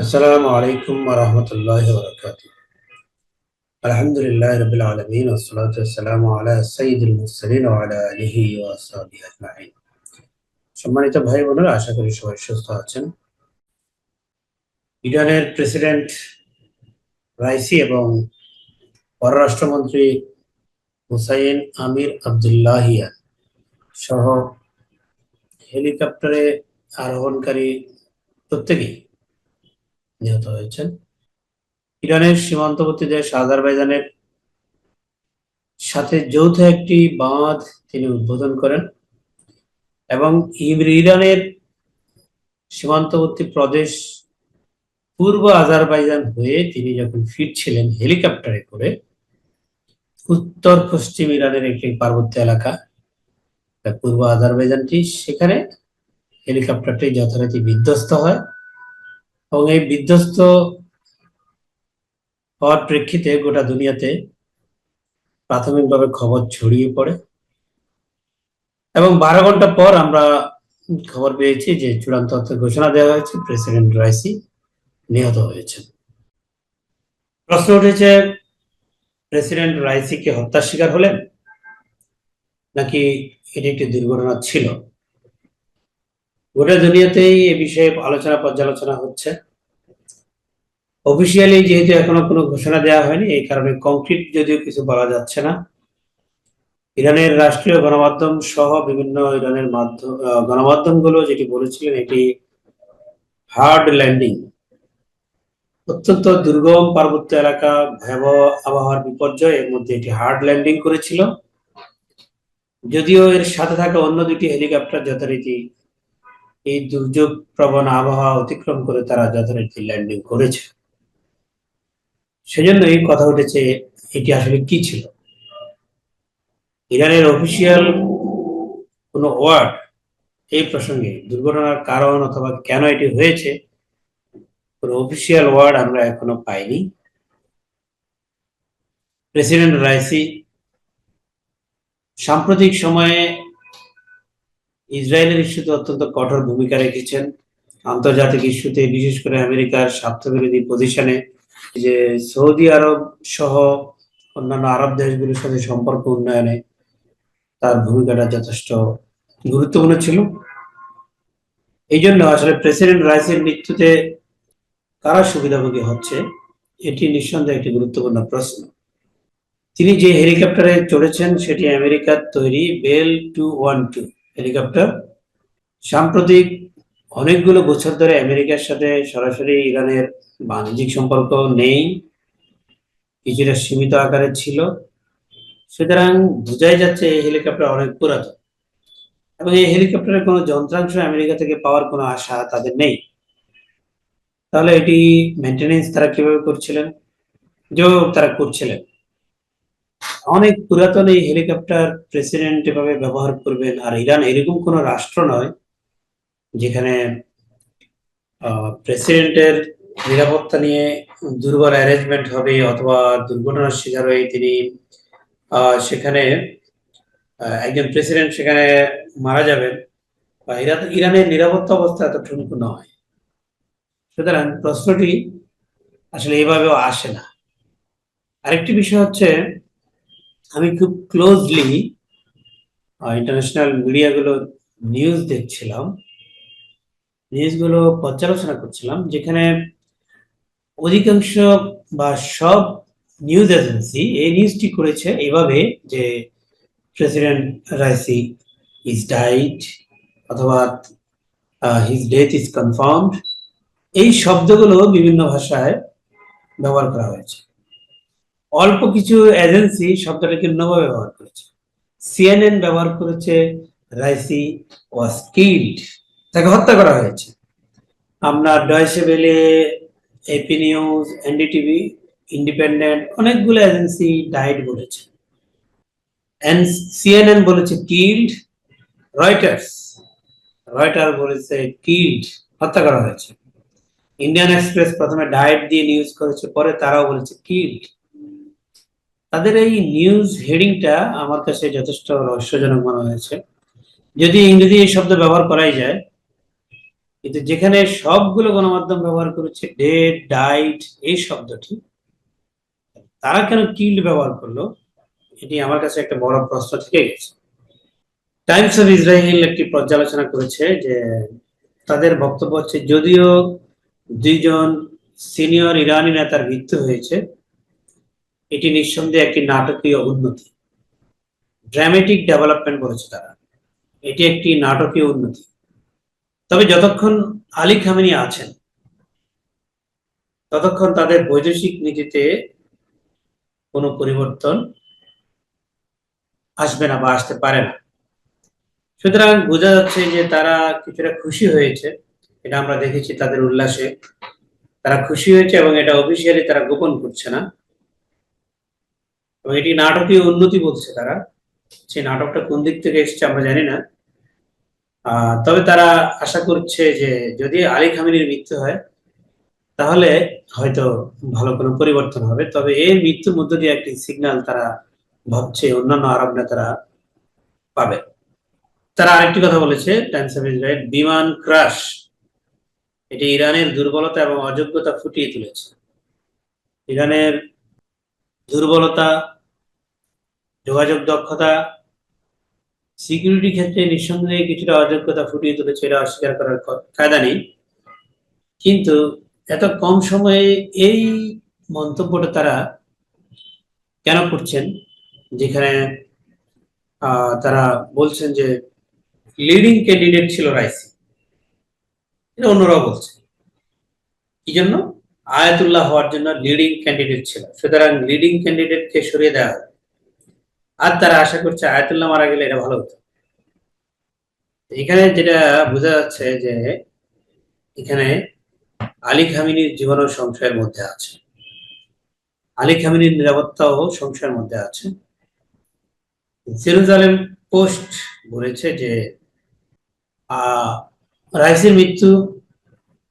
السلام عليكم ورحمة الله وبركاته الحمد لله رب العالمين والصلاة والسلام على سيد المرسلين وعلى آله وأصحابه أجمعين সম্মানিত ভাই বোনেরা আশা করি সবাই সুস্থ আছেন ইরানের প্রেসিডেন্ট রাইসি এবং পররাষ্ট্রমন্ত্রী হুসাইন আমির আবদুল্লাহিয়ান সহ হেলিকপ্টারে আরোহণকারী প্রত্যেকেই নিহত হয়েছেন। ইরানের সীমান্তবর্তী দেশ আজারবাইজানের সাথে যৌথ একটি বাঁধ তিনি উদ্বোধন করেন এবং ইরানের সীমান্তবর্তী প্রদেশ পূর্ব আজারবাইজান হয়ে তিনি যখন ফিরছিলেন হেলিকপ্টারে করে, উত্তর পশ্চিম ইরানের একটি পার্বত্য এলাকা, পূর্ব আজারবাইজানটি, সেখানে হেলিকপ্টারটি যথারীতি বিধ্বস্ত হয়। এবং এই বিধ্বস্ত হওয়ার প্রেক্ষিতে গোটা দুনিয়াতে প্রাথমিকভাবে খবর ছড়িয়ে পড়ে। এবং বারো ঘণ্টা পর আমরা খবর পেয়েছি যে চূড়ান্ত অর্থে ঘোষণা দেওয়া হয়েছে, প্রেসিডেন্ট রাইসি নিহত হয়েছেন। প্রশ্ন উঠেছে, প্রেসিডেন্ট রাইসি কি হত্যার শিকার হলেন? নাকি এটি একটি দুর্ঘটনা ছিল? গোটা দুনিয়াতেই এ বিষয়ে আলোচনা, পর্যালোচনা হচ্ছে। অফিসিয়ালি যেহেতু এখনও কোনো ঘোষণা দেওয়া হয়নি, এই কারণে কংক্রিট যদিও কিছু বলা যাচ্ছে না। ইরানের রাষ্ট্রীয় গণমাধ্যম সহ বিভিন্ন ইরানের মাধ্যম গণমাধ্যমগুলো যেটি বলেছিলেন, এটি হার্ড ল্যান্ডিং অত্যন্ত দুর্গম পার্বত্য এলাকা, ভয়াবহ আবহাওয়ার বিপর্যয়, এর মধ্যে এটি হার্ড ল্যান্ডিং করেছিল। যদিও এর সাথে থাকা অন্য দুটি হেলিকপ্টার যথারীতি এই দুর্যোগ প্রবণ আবহাওয়া অতিক্রম করে তারা যথারীতি ল্যান্ডিং করেছে। সেজন্য এই কথা উঠেছে, এটি আসলে কি ছিল? ইরানের অফিসিয়াল কোনো ওয়ার্ড এই প্রসঙ্গে দুর্ঘটনার কারণ অথবা কেন এটি হয়েছে, কোনো অফিসিয়াল ওয়ার্ড আমরা এখনও পাইনি। প্রেসিডেন্ট রাইসি সাম্প্রতিক সময়ে ইসরায়েলের ইস্যুতে অত্যন্ত কঠোর ভূমিকা রেখেছেন। আন্তর্জাতিক ইস্যুতে, বিশেষ করে আমেরিকার স্বার্থবিরোধী পজিশনে যে সৌদি আরব সহ অন্যান্য আরব দেশগুলোর সাথে সম্পর্ক উন্নয়নে তার ভূমিকাটা যথেষ্ট গুরুত্বপূর্ণ ছিল। এই জন্য আসলে প্রেসিডেন্ট রাইসের মৃত্যুতে কারা সুবিধাভোগী হচ্ছে, এটি নিঃসন্দেহে একটি গুরুত্বপূর্ণ প্রশ্ন। তিনি যে হেলিকপ্টারে চড়েছেন, সেটি আমেরিকার তৈরি Bell two one two. Helicopter. সাম্প্রতিক অনেকগুলো বছর ধরে আমেরিকার সাথে সরাসরি ইরানের বাণিজ্যিক সম্পর্ক নেই, কিছুটা সীমিত আকারে ছিল। সুতরাং বোঝাই যাচ্ছে এই হেলিকপ্টার অনেক পুরাতন এবং এই হেলিকপ্টারের কোনো যন্ত্রাংশ আমেরিকা থেকে পাওয়ার কোনো আশা তাদের নেই। তাহলে এটি মেনটেনেন্স তারা কীভাবে করছিলেন? যে তারা করছিলেন। অনেক পুরাতন এই হেলিকপ্টার প্রেসিডেন্ট এভাবে ব্যবহার করবেন, আর ইরান এরকম কোনো রাষ্ট্র নয় যেখানে প্রেসিডেন্টের নিরাপত্তা নিয়ে দুর্বল অ্যারেঞ্জমেন্ট হবে অথবা দুর্ঘটনার শিকার হয়ে তিনি সেখানে একজন প্রেসিডেন্ট সেখানে মারা যাবেন। বা ইরান ইরানের নিরাপত্তা অবস্থা এত ঠুনকু নয়। সুতরাং প্রশ্নটি আসলে এভাবেও আসে না। আরেকটি বিষয় হচ্ছে আমি খুব ক্লোজলি ইন্টারন্যাশনাল মিডিয়াগুলো নিউজ দেখছিলাম। নিউজগুলো পর্যালোচনা করছিলাম, যেখানে অধিকাংশ বা সব নিউজ এজেন্সি এই নিউজটি করেছে এভাবে যে প্রেসিডেন্ট রাইসি ইজ ডাইড অথবা হিজ ডেথ ইজ কনফার্মড এই শব্দগুলো বিভিন্ন ভাষায় ব্যবহার করা হয়েছে। অল্প কিছু এজেন্সি শব্দটাকে অন্যভাবে ব্যবহার করেছে। সিএনএন ব্যবহার করেছে রাইসি ওয়াজ কিল্ড তাকে হত্যা করা হয়েছে। আমরা Deutsche Welle AP news NDTV Independent অনেকগুলো এজেন্সি ডাইড বলেছে। সিএনএন বলেছে কিল্ড রয়টার্স রয়টার বলেছে কিল্ড হত্যা করা হয়েছে। ইন্ডিয়ান এক্সপ্রেস প্রথমে ডায়েট দিয়ে নিউজ করেছে, পরে তারাও বলেছে কিল্ড তাদের এই নিউজ হেডিংটা আমার কাছে যথেষ্ট রহস্যজনক মনে হয়েছে। যদি ইংরেজি এই শব্দ ব্যবহার করাই যায়, কিন্তু যেখানে সবগুলো গণমাধ্যম ব্যবহার করেছে ডেড ডাইট, এই শব্দটি, তারা কেন কিল্ড ব্যবহার করল, এটি আমার কাছে একটা বড় প্রশ্ন থেকে গেছে। টাইমস অফ ইসরায়েল একটি পর্যালোচনা করেছে যে, তাদের বক্তব্য হচ্ছে, যদিও দুইজন সিনিয়র ইরানি নেতার মৃত্যু হয়েছে এটি নিঃসন্দেহে একটি নাটকীয় উন্নতি। ড্রামেটিক ডেভেলপমেন্ট করেছে তারা। এটি একটি নাটকীয় উন্নতি। তবে যতক্ষণ আলী খামেনি আছেন, ততক্ষণ তাদের বৈদেশিক নীতিতে কোনো পরিবর্তন আসবে না বা আসতে পারে না। সুতরাং বোঝা যাচ্ছে যে তারা কিছুটা খুশি হয়েছে। এটা আমরা দেখেছি তাদের উল্লাসে। তারা খুশি হয়েছে এবং এটা অফিসিয়ালি তারা গোপন করছে না। এবং এটি নাটকীয় উন্নতি বলছে তারা। সেই নাটকটা কোন দিক থেকে এসছে আমরা জানি না। তবে তারা আশা করছে যে যদি আলী খামিনের মৃত্যু হয়, তাহলে হয়তো ভালো কোনো পরিবর্তন হবে। তবে এর মৃত্যুর মধ্য দিয়ে একটি সিগন্যাল তারা ভাবছে, অন্যান্য আরব নেতারা পাবে। তারা আরেকটি কথা বলেছে টাইমস অফ ইসরায়েল বিমান ক্রাশ এটি ইরানের দুর্বলতা এবং অযোগ্যতা ফুটিয়ে তুলেছে। ইরানের দুর্বলতা, যোগাযোগ দক্ষতা সিকিউরিটি ক্ষেত্রে নিঃসন্দেহে কিছুটা অযোগ্যতা ফুটিয়ে তুলেছে এটা অস্বীকার করার কায়দা নেই। কিন্তু এত কম সময়ে এই মন্তব্যটা তারা কেন করছেন? যেখানে তারা বলছেন যে লিডিং ক্যান্ডিডেট ছিল রাইসি। এটা অন্যরাও বলছে। কি জন্য? আয়াতুল্লাহ হওয়ার জন্য লিডিং ক্যান্ডিডেট ছিল। সুতরাং লিডিং ক্যান্ডিডেটকে সরিয়ে দেওয়া হবে আর তারা আশা করছে আয়াতুল্লাহ মারা গেলে এটা ভালো হতো। এখানে যেটা বোঝা যাচ্ছে যে এখানে আলী খামিনীর জীবনও সংশয়ের মধ্যে আছে। আলী খামিনীর নিরাপত্তাও সংশয়ের মধ্যে আছে। জেরুজালেম পোস্ট বলেছে যে রাইসের মৃত্যু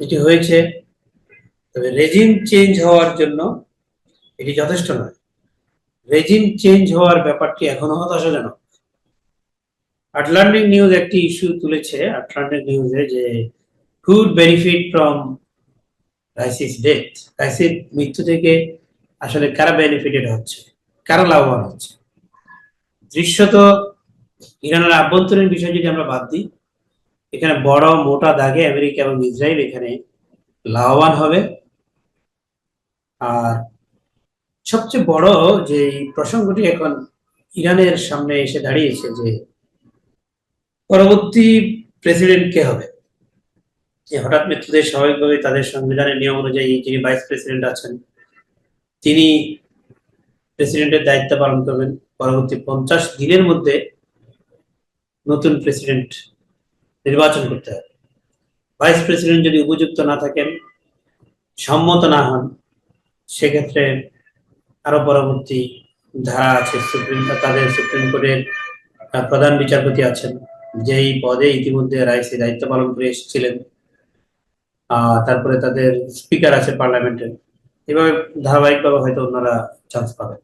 এটি হয়েছে তবে রেজিম চেঞ্জ হওয়ার জন্য এটি যথেষ্ট নয়। রেজিম চেঞ্জ হওয়ার ব্যাপারটি এখনও হতাশাজনক আটলান্টিক নিউজ একটি ইস্যু তুলেছে আটলান্টিক নিউজে যে could benefit from Raisi's death Raisi's মৃত্যু থেকে আসলে কারা বেনিফিটেড হচ্ছে? কারা লাভবান হচ্ছে? দৃশ্যত ইরানের আভ্যন্তরীণ বিষয় যদি আমরা বাদ দিই, এখানে বড় মোটা দাগে আমেরিকা এবং ইসরায়েল এখানে লাভবান হবে। আর সবচেয়ে বড় যে প্রসঙ্গটি এখন ইরানের সামনে এসে দাঁড়িয়েছে যে পরবর্তী প্রেসিডেন্ট কে হবে? যে হঠাৎ মৃত্যুতে স্বাভাবিকভাবে তাদের সংবিধানের নিয়ম অনুযায়ী যিনি ভাইস প্রেসিডেন্ট আছেন, তিনি প্রেসিডেন্টের দায়িত্ব পালন করবেন। পরবর্তী পঞ্চাশ দিনের মধ্যে নতুন প্রেসিডেন্ট নির্বাচন করতে হবে। ভাইস প্রেসিডেন্ট যদি উপযুক্ত না থাকেন, সম্মত না হন সেক্ষেত্রে আরও পরবর্তী ধারা আছে, সুপ্রিম, তাদের সুপ্রিম কোর্টের প্রধান বিচারপতি আছেন, যেই পদে ইতিমধ্যে রাইসি দায়িত্ব পালন করে এসেছিলেন। তারপরে তাদের স্পিকার আছে পার্লামেন্টের। এভাবে ধারাবাহিকভাবে হয়তো ওনারা চান্স পাবেন।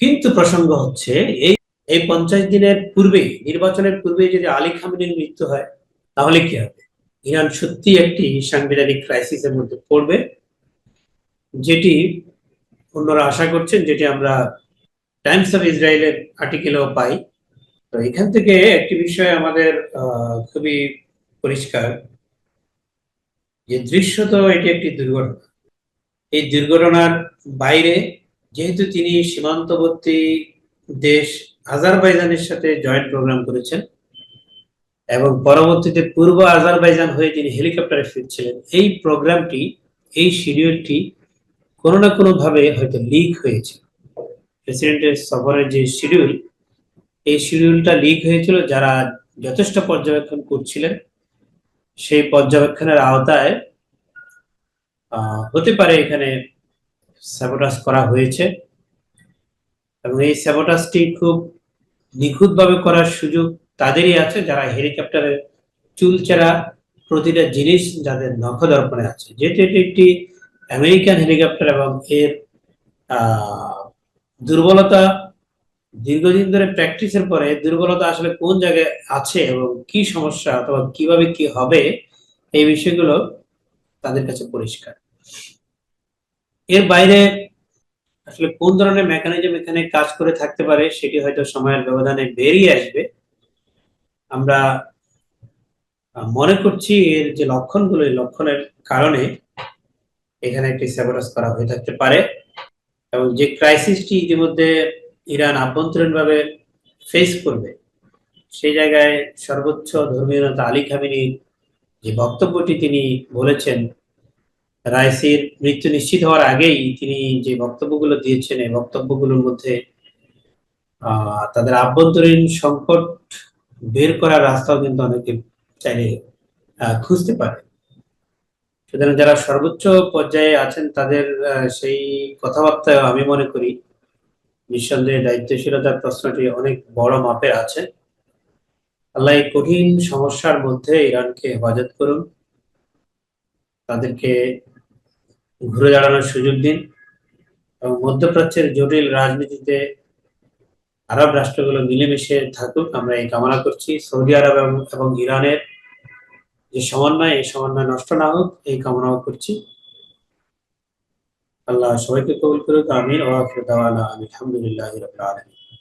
কিন্তু প্রসঙ্গ হচ্ছে, এই এই পঞ্চাশ দিনের পূর্বেই, নির্বাচনের পূর্বেই যদি আলী খামেনির মৃত্যু হয়, তাহলে কি হবে? ইরান সত্যি একটি সাংবিধানিক ক্রাইসিসের মধ্যে পড়বে, যেটি অন্যরা আশা করছেন, যেটি আমরা টাইমস অফ ইসরায়েলের আর্টিকেলেও পাই। তো এখান থেকে একটি বিষয় আমাদের খুবই পরিষ্কার, যে দৃশ্যত এটি একটি দুর্ঘটনা। এই দুর্ঘটনার বাইরে যেহেতু তিনি সীমান্তবর্তী দেশ আজারবাইজানের সাথে জয়েন্ট প্রোগ্রাম করেছেন এবং পরবর্তীতে পূর্ব আজারবাইজান হয়ে তিনি হেলিকপ্টারে ফিরছিলেন। এই প্রোগ্রামটি, এই শিডিউলটি কোনো না কোনো ভাবে হয়তো লিক হয়েছে। প্রেসিডেন্টের সফরের যে শিডিউল, এই শিডিউলটা লিক হয়েছিল যারা যথেষ্ট পর্যবেক্ষণ করছিলেন। সেই পর্যবেক্ষণের আওতায় হতে পারে এখানে স্যাবোটাস করা হয়েছে। এবং এই স্যাবোটাসটি খুব নিখুঁতভাবে করার সুযোগ তাদেরই আছে যারা হেলিকপ্টারের চুলচেরা প্রতিটা জিনিস যাদের নখদর্পণে আছে। যেহেতু এটি একটি আমেরিকান হেলিকপ্টার এবং এর দুর্বলতা দীর্ঘদিন ধরে প্র্যাকটিসের পরে দুর্বলতা আসলে কোন জায়গায় আছে এবং কি সমস্যা অথবা কীভাবে কি হবে, এই বিষয়গুলো তাদের কাছে পরিষ্কার। এর বাইরে আসলে কোন ধরনের মেকানিজম এখানে কাজ করে থাকতে পারে সেটি হয়তো সময়ের ব্যবধানে বেরিয়ে আসবে। আমরা মনে করছি এর যে লক্ষণগুলো লক্ষণের কারণে এখানে একটি স্যাবোটাস করা হয়ে থাকতে পারে এবং যে ক্রাইসিসটি ইতিমধ্যে ইরান আভ্যন্তরীণভাবে ফেস করবে, সেই জায়গায় সর্বোচ্চ ধর্মীয় নেতা আলী খামেনির যে বক্তব্যটি তিনি বলেছেন, রাইসির মৃত্যু নিশ্চিত হওয়ার আগেই তিনি যে বক্তব্যগুলো দিয়েছেন, এই বক্তব্যগুলোর মধ্যে তাদের আভ্যন্তরীণ সংকট বের করার রাস্তাও কিন্তু অনেকে চাইলে খুঁজতে পারে। সুতরাং যারা সর্বোচ্চ পর্যায়ে আছেন, তাদের সেই কথাবার্তায় আমি মনে করি নিঃসন্দেহে দায়িত্বশীলতার প্রশ্নটি অনেক বড় মাপের আছে। আল্লাহ এই কঠিন সমস্যার মধ্যে ইরানকে হেফাজত করুন। তাদেরকে ঘুরে দাঁড়ানোর সুযোগ দিন এবং মধ্যপ্রাচ্যের জটিল রাজনীতিতে আরব রাষ্ট্রগুলো মিলেমিশে থাকুক, আমরা এই কামনা করছি। সৌদি আরব এবং ইরানের যে সমন্বয়, এই সমন্বয় নষ্ট না হোক, এই কামনাও করছি। আল্লাহ সবাইকে কবুল করুক, আমিন। আলহামদুলিল্লাহ আলামিন।